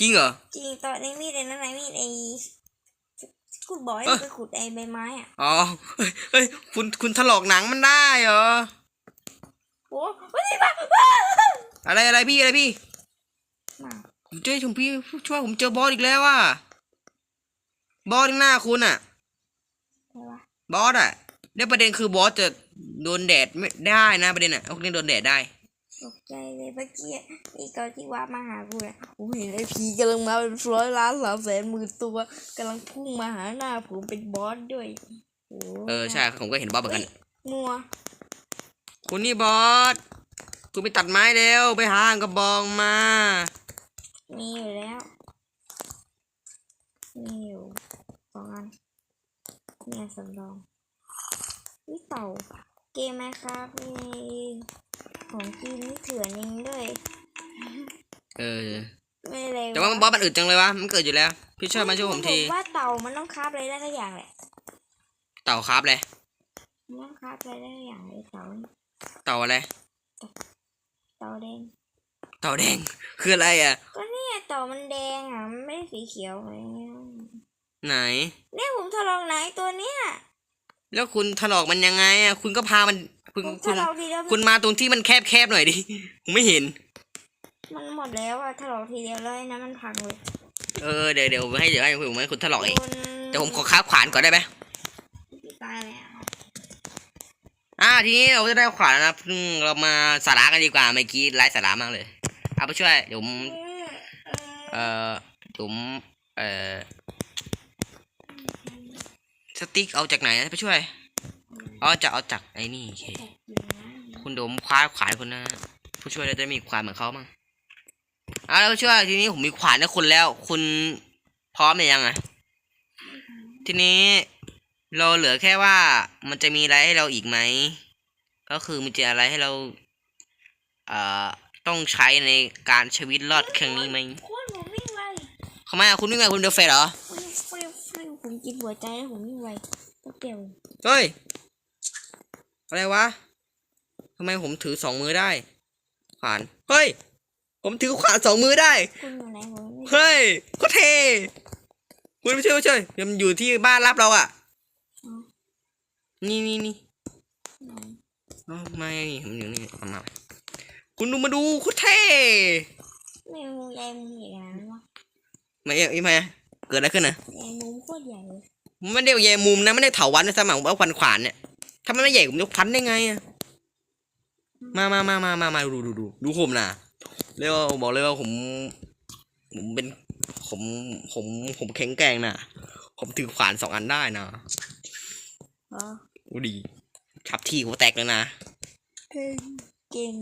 จริงเหรอ จริงตอนในมีดไอ้นั่นไอ้มีดไอ้ขุดบ่อยเอ้ยไปขุดไอ้ใบไม้อะอ๋อเฮ้ยเฮ้ยคุณคุณถลอกหนังมันได้เหรอโอ้ไม่ได้บ้าบ้าอะไรอะไรพี่อะไรพี่มาผมเจอผมพี่ช่วยผมเจอบอสอีกแล้วว่ะบอสหน้าคุณอะอะไรวะบอสอะแล้วประเด็นคือบอสจะโดนแดดไม่ได้นะประเด็นอะพวกนี้โดนแดดได้ ตกใจเลยเมื่อกี้อีตอนที่ว่ามาหากูเนี่ยผมเห็นไอ้ผีกำลังมาเป็นร้อยล้านสามแสนหมื่นตัวกำลังพุ่งมาหาหน้าผมเป็นบอสด้วยโอ้เออใช่ผมก็เห็นบอสเหมือนกัน งัวคุณนี่บอสคุณไปตัดไม้เร็วไปหากระบองมา มีอยู่แล้ว มีอยู่สองอันเนี่ยสำรองวิเต่าเกมไหมครับมี ของกินนี่เถื่อนเองด้วยเออไม่เลยแต่ว่าบอสมันอึดจังเลยวะมันเกิดอยู่แล้ว พี่ช่วยมาช่วยผมทีว่าเต่ามันต้องคาบอะไรได้ทุกอย่างแหละเต่าครับเลยมันต้องคาบอะไรได้ทุกอย่างเลยเต่านี่เต่าอะไรเต่าแดงเต่าแดงคืออะไรอะก็เนี่ยเต่ามันแดงอะมันไม่ได้สีเขียวอะไรเงี้ยไหนเนี่ยผมทดลองไหนตัวเนี้ยแล้วคุณถลอกมันยังไงอะคุณก็พามัน คุณผมทคุดณลองทีเดียวคุณมาตรงที่มันแคบแคบๆหน่อยดิ ผมไม่เห็น มันหมดแล้วอะทดลองทีเดียวเลยนะมันพังเลยเออเดี๋ยวเดี๋ยวให้เดี๋ยวให้ผมให้คุณถลอกเองโดนแต่ผมขอค้าบขวานก่อนได้ไหมตายแล้วอ่าทีนี้เราจะได้ขวานแล้วนะซึ่งเรามาสาระกันดีกว่าเมื่อกี้ไร้สาระมากเลยเอาไปช่วยเดี๋ยวผม เอ่อผมเอ่อสติ๊กเอาจากไหนนะไปช่วย อ๋อจะเอาจากไอ้นี่โอเคคุณโดมคว้าขวานคนนะผู้ช่วยเราจะมีขวานเหมือนเขามั้งอะแล้วช่วยทีนี้ผมมีขวานให้คุณแล้ว คุณพร้อมหรือยังอะทีนี้เราเหลือแค่ว่ามันจะมีอะไรให้เราอีกไหม ก็คือมันจะอะไรให้เราเอ่อต้องใช้ในการชีวิตรอดครั้งนี้ไหมโคตรผมวิ่งไวทำไมอะคุณวิ่งไงคุณเดลเฟสเหรอฟริวฟริวฟริวผมกินหัวใจแล้วผมวิ่งไวแป๊บเดียวเฮ้ย อะไรวะทำไมผมถือสองมือได้ ขวาน เฮ้ย ผมถือขวานสองมือได้ คุณอยู่ไหนผมไม่รู้เฮ้ยก็เทคุณไม่ช่วยไม่ช่วยเดี๋ยวมันอยู่ที่บ้านรับเราอะนี่นี่นี่ไหนอ๋อไม่นี่ผมอยู่นี่เอามา คุณดูมาดูโคตรเท่ไม่มุมใหญ่มุมใหญ่ขนาดนั้นวะไม่เอ้ยไม่เกิดอะไรขึ้นนะใหญ่มุมโคตรใหญ่เลยมันไม่ได้แย่มุมนะไม่ได้เถาวันในสมังผมเอาควันขวานเนี่ย ถ้ามันไม่ใหญ่ผมจะพันได้ไงอะมามามามามามาดูดูดูดูผมนะเรียกว่าบอกเลยว่าผม ผมเป็น ผม ผม ผมแข็งแกร่งนะผมถือขวานสองอันได้นะอ๋อโอ้ดีชับที่หัวแตกเลยนะเก่งเก่ง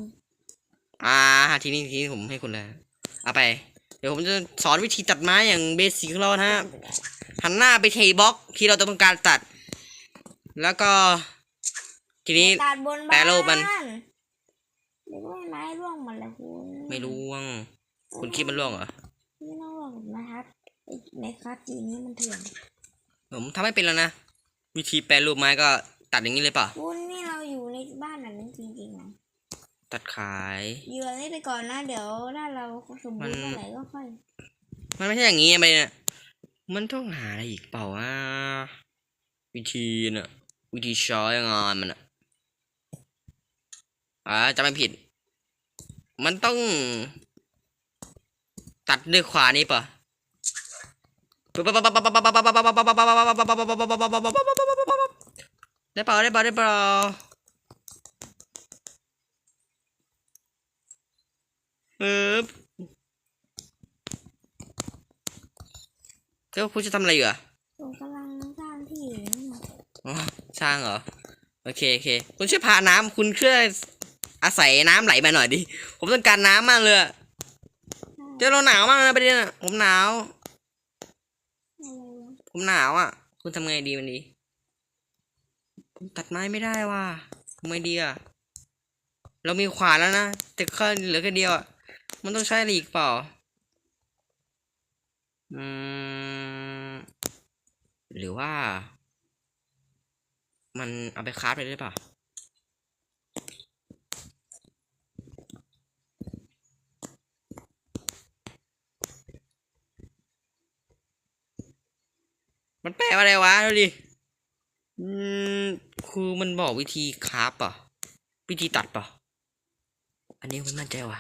อ่า ทีนี้ทีนี้ผมให้คุณแล้วเอาไป เดี๋ยวผมจะสอนวิธีตัดไม้อย่างเบสิกของเรานะฮะหันหน้าไปที่บล็อกที่เราต้องการตัด แล้วก็ ทีนี้ ตัดบนแปรบ้านรูปมัน เดี๋ยวไม้ร่วงหมดเลยคุณไม่รู้ว่างคุณคิดมันร่วงเหรอ ไม่ต้องร่วงหรอกนะครับไอ้ในคลาสจีนนี่มันเถื่อนผมทำให้เป็นแล้วนะ วิธีแปรรูปไม้ก็ตัดอย่างนี้เลยเปล่ะ คุณนี่เราอยู่ในบ้านแบบนี้จริงๆนะตัดขาย อยู่แบบนี้ไปก่อนนะ เดี๋ยวถ้าเราสมบูรณ์มันเมื่อไหร่ก็ค่อย มันไม่ใช่อย่างนี้ไปเนี่ยมันต้องหาอะไรอีกเปล่าอะวิธีน่ะ วิธีใช้งานมันอะ อ่าจะไม่ผิด มันต้อง ตัดด้วยขวานี้ป่ะได้เปล่าได้เปล่าได้เปล่าเออเจ้าคุณจะทำอะไรอยู่อะผมกำลังสร้างที่อยู่นี่นะอ๋อช่างเหรอ โอเคโอเค คุณช่วยพาน้ำคุณช่วย อาศัยน้ำไหลมาหน่อยดิ ผมต้องการน้ำมากเลยอะเจ้าเราหนาวมากนะประเด็นอะผมหนาว ผมหนาวอะ คุณทำไงดีมันดีผมตัดไม้ไม่ได้ว่ะทำไงดีอะ เรามีขวานแล้วนะ แต่แค่เหลือแค่เดียวอะ มันต้องใช้อะไรอีกเปล่า อืม หรือว่า มันเอาไปคราฟไปได้เปล่ มันแปลว่าอะไรวะดูดิอืมคือมันบอกวิธีคราฟป่ะ วิธีตัดป่ะ อันนี้ไม่มั่นใจว่ะ